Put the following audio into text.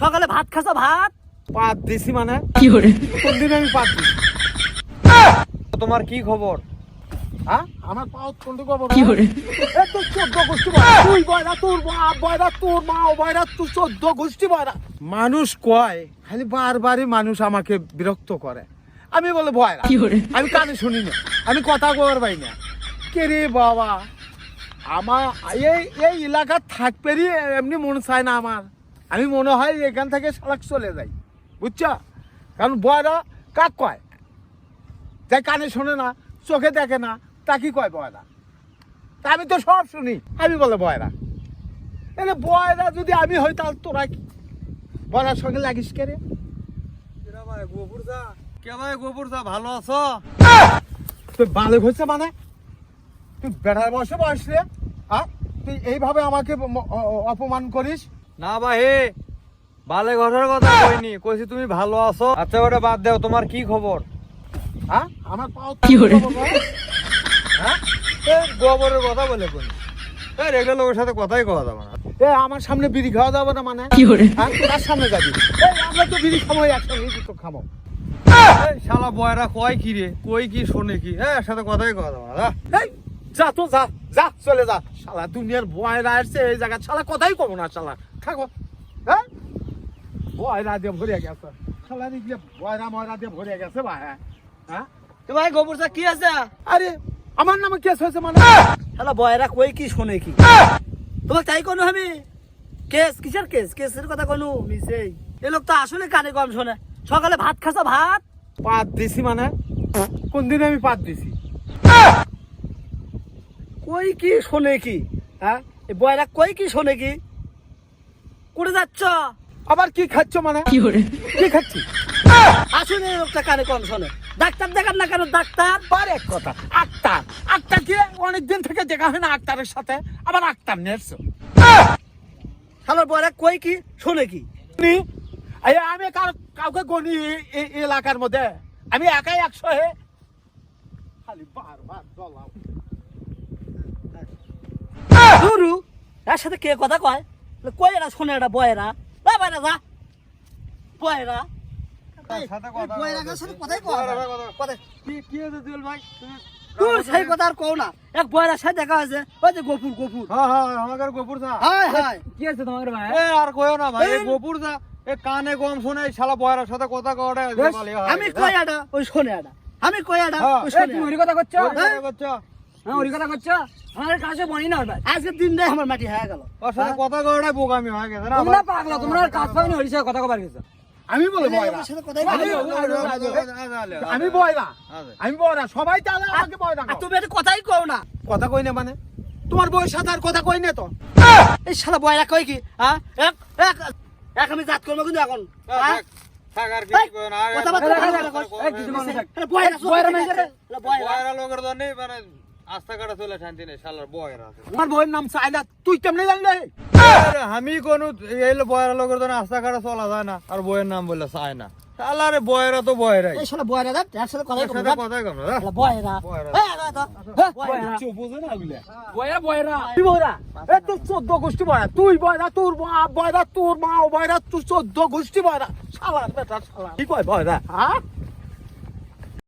সকালে ভাত খাসা ভাত? পাত দিছি মানে? কি করে? কোন দিন আমি পাত দিছি। তোমার কি খবর? হ্যাঁ? আমার পাও কোনটি খবর কি hore এ চোদ্দ গোষ্ঠী বয়রা। তুই বয়রা তোর বাপ বয়রা তোর মা বয়রা তুই চোদ্দ গোষ্ঠী বয়রা। মানুষ কয় খালি বারবারই মানুষ আমাকে বিরক্ত করে। আমি বলে hore আমি কানে শুনি না। আমি কথা কবার পাই না। কে রে বাবা? আমার এই এই এলাকা থাকবেরই এমনি মন চায় না আমার। আমি মনে হয় এখান থেকে সালাক চলে যাই বুঝছ? কারণ বয়রা কাক কয়? যাই কানে শোনে না চোখে দেখে না তা কি কয় বয়রা? তা আমি তো সব শুনি আমি বলে বয়রা। এলে বয়রা যদি আমি হই তাহলে তোরা কি? বয়রার সঙ্গে লাগিস কে রে? গোপুর দা? কে ভাই গোপুর দা ভালো আছো? তুই মানে? তুই বেড়ার বসে বয়স রে হ্যাঁ? তুই এইভাবে আমাকে অপমান করিস? না ভাই হে বালে ঘরের কথা কইনি কইছি তুমি ভালো আছো। আচ্ছা ওটা বাদ দাও তোমার কি খবর? হ্যাঁ আমার পাও কি করে? হ্যাঁ? গোবরের কথা বলে কোন লোকের সাথে কথাই কথা যাবে না। এ আমার সামনে বিড়ি খাওয়া যাবে না মানে? কি হ্যাঁ তার সামনে যাবি? এই আমরা তো বিড়ি খাব একসঙ্গে তো খাব। এই শালা বয়রা কয় কি রে? কই কি শোনে কি? হ্যাঁ সাথে কথাই কথা যাবে না যা। তো যা যা চলে যা। শালা দুনিয়ার বয়রা আসছে এই জায়গা শালা কথাই কব না শালা। থাকো। হ্যাঁ? বয়রা দিয়ে ভরে গেছে। শালা দিয়ে বয়রা ময়রা দিয়ে ভরে গেছে ভাই হ্যাঁ? তো ভাই গোবর চা কি আছে? আরে আমার নামে কেস হয়েছে মানে। শালা বয়রা কই কি শোনে কি? তোমার তাই কোনো আমি? কেস কিসের কেস? কেসের কথা কোনো? মিসেই এ লোক তো আসলে কানে কম শোনে। সকালে ভাত খাসা ভাত? পাত দিছি মানে। কোন দিন আমি পাত দিছি? কই কি শোনে কি? হ্যাঁ? এই বয়রা কই কি শোনে কি? করে যাচ্ছ? আবার কি খাচ্ছ মানে? কি খাচ্ছি? আসুন এই লোকটা কানে কম শোনে। ডাক্তার দেখান না কেন ডাক্তার? পারে এক কথা আক্তার। আক্তার কি? অনেকদিন থেকে দেখা হয় না আক্তারের সাথে। আবার আক্তার নেছ শালার বয়রা কই কি? শোনে কি? আমি কার- কাউকে গনি এলাকার মধ্যে। আমি একাই একশো হে। খালি বারবার জ্বলাও দুরু এর সাথে কে কথা কয়? কই এরা শোনে এটা বয়রা? না বয়রা যা। বয়রা। তার সাথে কথা না। ভাই তোর সেই কথা আর কও না। এক বয়রার সাথে দেখা হয়েছে। ওই যে গফুর গফুর। হ্যাঁ হ্যাঁ আমাদের গোপুর দা হায় হায়। কি আছে তোমার ভাই? এ আর কইও না ভাই এই এই- গোপুর দা এ কানে কম শুনে এই শালা বয়রার সাথে কথা কওয়াটা আমি কই আডা ওই শোনে আডা আমি কই আডা হ্যাঁ, ওই তুমি কথা করছ? কথা করছ? হ্যাঁ ওর কথা করছ আমার কাছে বনি না ভাই আজকে দিন আমার মাটি হয়ে গেল ওর সাথে কথা কওয়াটাই বোকামি হয়ে গেছে না তোমরা পাগলা তোমরা আর কাজ পাইনি ওর সাথে কথা কবার গেছো আমি বলে বয়রা ওর সাথে কথাই আমি- বলে। আমি বয়রা আচ্ছা। আমি বয়রা সবাই তাহলে আমাকে বয়রা তুমি এটা কথাই কও না কথা কই না মানে তোমার বউয়ের সাথে আর কথা কই না তো এই শালা বয়রা কই কি হ্যাঁ এক এক এক আমি জাত করব কিন্তু এখন হ্যাঁ? মনে বয়রা লোকের জন্য মানে আস্থা কাটা চলে শান্তি নেই শালার বয়রা আছে আমার বউয়ের নাম চাইলা তুই কেমনে জানলে? আমি কোন এই বয়রা লোকের জন্য আস্থা কাটা চলা যায় না আর বইয়ের নাম বললে চায় না শালারে বয়রা তো বয়রাই। এই শালা বয়রা দেখ এর সাথে কথাই এর না। কথাই কম না শালা বয়রা। বয়রা। এই আগে তো। চুপ বুঝে না ওগুলা? বয়রা বয়রা। তুই বয়রা এ তোর চোদ্দ গোষ্ঠী বয়রা। তুই বয়রা তোর বাপ বয়রা তোর মা বয়রা তুই চোদ্দ গোষ্ঠী বয়রা। শালা বেটা শালা। কি কয় বয়রা? হ্যাঁ?